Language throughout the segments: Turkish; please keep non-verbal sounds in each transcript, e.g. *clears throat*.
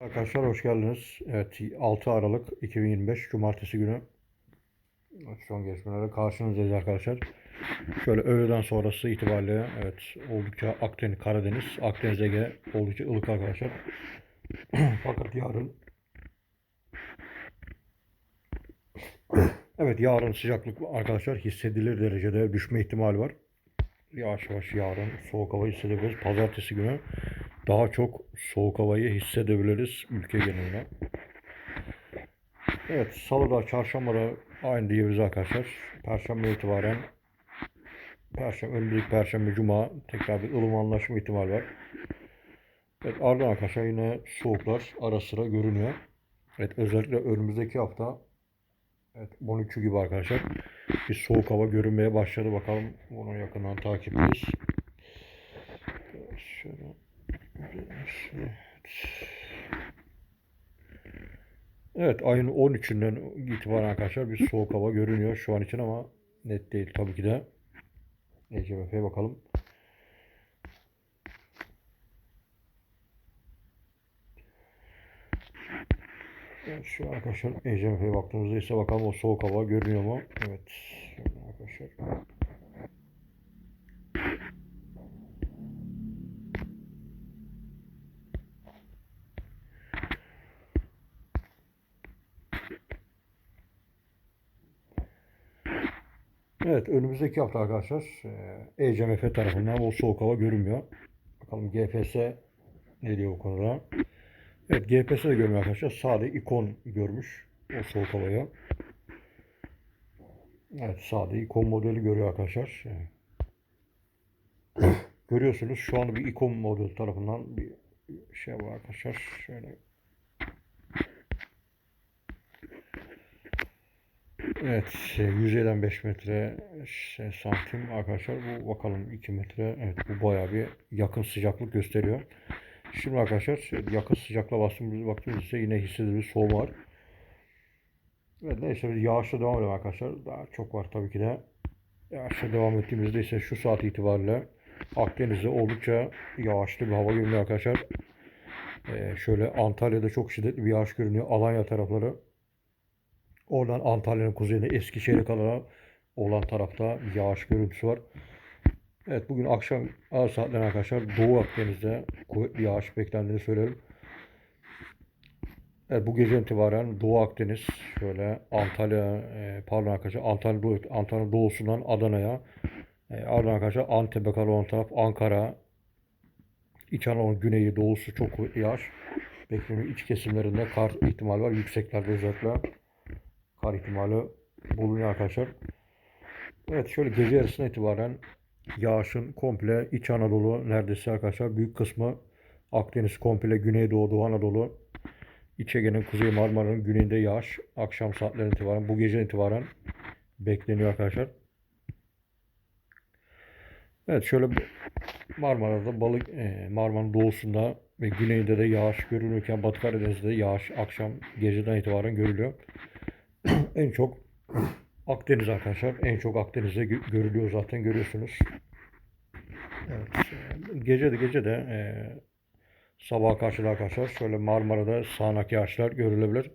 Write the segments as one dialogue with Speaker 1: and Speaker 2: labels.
Speaker 1: Arkadaşlar hoş geldiniz. Evet 6 Aralık 2025 Cumartesi günü son gelişmelerle karşınızdayız arkadaşlar. Şöyle öğleden sonrası itibariyle evet oldukça Akdeniz, Karadeniz, Akdeniz Ege oldukça ılık arkadaşlar. *clears throat* Fakat yarın *clears throat* evet yarın sıcaklık arkadaşlar hissedilir derecede düşme ihtimali var. Yavaş yavaş yarın soğuk hava hissedebiliriz. Pazartesi günü daha çok soğuk havayı hissedebiliriz ülke genelinde. Evet, salıda, çarşambada aynı diyebiliriz arkadaşlar. Perşembe itibaren Perşembe, önümüzdeki Perşembe, Cuma tekrar bir ılımanlaşma ihtimali var. Evet, ardından arkadaşlar yine soğuklar ara sıra görünüyor. Evet, özellikle önümüzdeki hafta Evet, 13'ü gibi arkadaşlar bir soğuk hava görünmeye başladı. Bakalım bunu yakından takipteyiz. Şöyle Evet ayın 13'ünden itibaren arkadaşlar bir soğuk hava görünüyor şu an için ama net değil tabii ki de. ECMF'ye bakalım. Evet şu arkadaşlar ECMF'ye baktığımızda ise bakalım o soğuk hava görünüyor mu? Evet. Arkadaşlar. Evet önümüzdeki hafta arkadaşlar e, ECMF tarafından o soğuk hava görünmüyor. Bakalım GPS ne diyor bu konuda. Evet GPS de görmüyor arkadaşlar. Sade ikon görmüş o soğuk havaya. Evet sade ikon modeli görüyor arkadaşlar. *clears throat* Görüyorsunuz şu an bir ikon model tarafından bir şey var arkadaşlar. Şöyle Evet, şey, yüzeyden 5 metre şey, santim arkadaşlar. Bu bakalım 2 metre. Evet, bu bayağı bir yakın sıcaklık gösteriyor. Şimdi arkadaşlar şey, yakın sıcaklığa bastığımız baktığımızda yine hissedilir soğuma var. Evet, neyse biz yağışla devam edelim arkadaşlar. Daha çok var tabii ki de. Yağışla devam ettiğimizde ise şu saat itibariyle Akdeniz'de oldukça yağışlı bir hava görünüyor arkadaşlar. Ee, şöyle Antalya'da çok şiddetli bir yağış görünüyor. Alanya tarafları Oradan Antalya'nın kuzeyinde Eskişehir'e kadar olan tarafta yağış görüntüsü var. Evet bugün akşam az saatler arkadaşlar Doğu Akdeniz'de kuvvetli yağış beklendiğini söylerim. Evet bu gece itibaren Doğu Akdeniz şöyle Antalya e, pardon arkadaşlar Antalya, Doğu, Antalya doğusundan Adana'ya e, ardından arkadaşlar Antep'e kadar olan taraf Ankara İç Anadolu güneyi doğusu çok kuvvetli yağış bekleniyor. İç kesimlerinde kar ihtimali var. Yükseklerde özellikle kar ihtimali bulunuyor arkadaşlar. Evet şöyle gece yarısına itibaren yağışın komple İç Anadolu neredeyse arkadaşlar büyük kısmı Akdeniz komple Güneydoğu Doğu Anadolu İç Ege'nin Kuzey Marmara'nın güneyinde yağış akşam saatlerine itibaren bu gece itibaren bekleniyor arkadaşlar. Evet şöyle Marmara'da balık e, Marmara'nın doğusunda ve güneyinde de yağış görülürken Batı Karadeniz'de de yağış akşam geceden itibaren görülüyor en çok *clears throat* Akdeniz arkadaşlar. En çok Akdeniz'de görülüyor zaten görüyorsunuz. Evet. Gece de gece de e, sabaha karşı da arkadaşlar şöyle Marmara'da sağanak yağışlar görülebilir.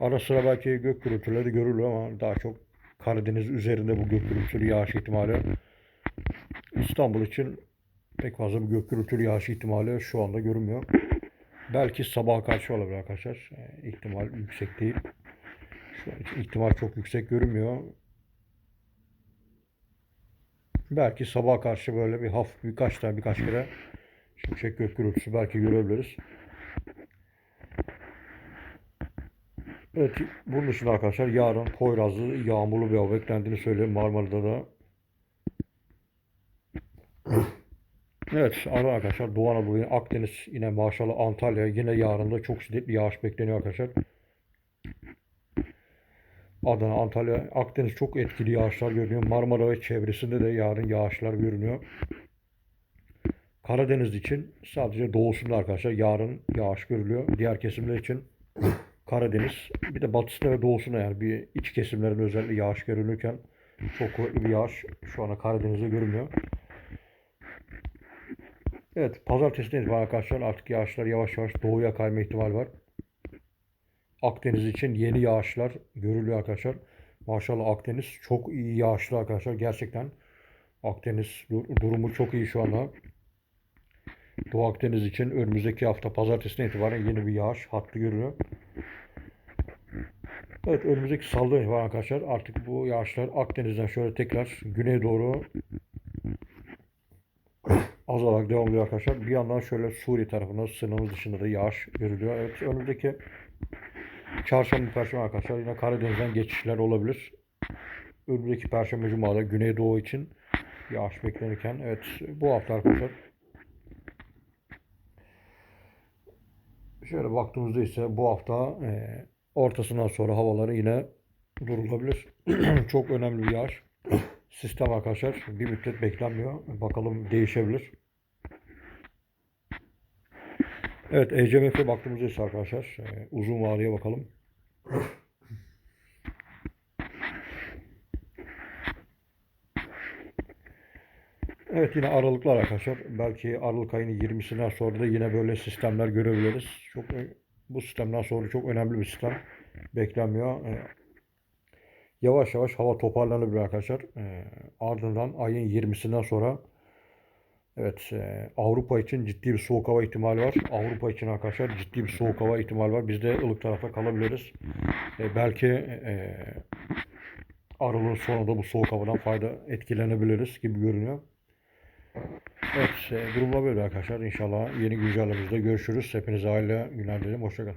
Speaker 1: Ara sıra belki gök gürültüleri görülüyor ama daha çok Karadeniz üzerinde bu gök gürültülü yağış ihtimali. İstanbul için pek fazla bir gök gürültülü yağış ihtimali şu anda görünmüyor. Belki sabaha karşı olabilir arkadaşlar. E, ihtimal yüksek değil. Şu ihtimal çok yüksek görünmüyor. Belki sabah karşı böyle bir hafif birkaç tane birkaç kere şimşek gök gürültüsü belki görebiliriz. Evet bunun dışında arkadaşlar yarın Poyrazlı yağmurlu bir hava beklendiğini söyleyeyim Marmara'da da. Evet arkadaşlar Doğu Anadolu Akdeniz yine maşallah Antalya yine yarın da çok şiddetli yağış bekleniyor arkadaşlar. Adana, Antalya, Akdeniz çok etkili yağışlar görünüyor. Marmara ve çevresinde de yarın yağışlar görünüyor. Karadeniz için sadece doğusunda arkadaşlar yarın yağış görülüyor. Diğer kesimler için Karadeniz bir de batısında ve doğusunda yani bir iç kesimlerin özellikle yağış görülürken çok kuvvetli bir yağış şu ana Karadeniz'de görünmüyor. Evet, pazartesideyiz var arkadaşlar. Artık yağışlar yavaş yavaş doğuya kayma ihtimali var. Akdeniz için yeni yağışlar görülüyor arkadaşlar. Maşallah Akdeniz çok iyi yağışlı arkadaşlar. Gerçekten Akdeniz dur- durumu çok iyi şu anda. Doğu Akdeniz için önümüzdeki hafta pazartesine itibaren yeni bir yağış hattı görülüyor. Evet önümüzdeki salıdan itibaren arkadaşlar artık bu yağışlar Akdeniz'den şöyle tekrar güneye doğru azalarak devam ediyor arkadaşlar. Bir yandan şöyle Suriye tarafında sınırımız dışında da yağış görülüyor. Evet önümüzdeki çarşamba perşembe arkadaşlar yine Karadeniz'den geçişler olabilir. Önümüzdeki perşembe cumada Güneydoğu için yağış beklenirken evet bu hafta arkadaşlar şöyle baktığımızda ise bu hafta e, ortasından sonra havaları yine durulabilir. *clears throat* Çok önemli bir yağış. Sistem arkadaşlar bir müddet beklenmiyor. Bakalım değişebilir. Evet ECMF'e baktığımızda ise arkadaşlar e, uzun vadeye bakalım. Evet yine aralıklar arkadaşlar. Belki Aralık ayının 20'sinden sonra da yine böyle sistemler görebiliriz. Çok bu sistemden sonra çok önemli bir sistem beklenmiyor. E, yavaş yavaş hava toparlanabilir arkadaşlar. E, ardından ayın 20'sinden sonra evet e, Avrupa için ciddi bir soğuk hava ihtimali var. Avrupa için arkadaşlar ciddi bir soğuk hava ihtimali var. Biz de ılık tarafa kalabiliriz. E, belki e, Aralık'ın sonunda bu soğuk havadan fayda etkilenebiliriz gibi görünüyor. Evet, durumlar böyle arkadaşlar. İnşallah yeni güncellememizde görüşürüz. Hepinize hayırlı günler dilerim. Hoşçakalın.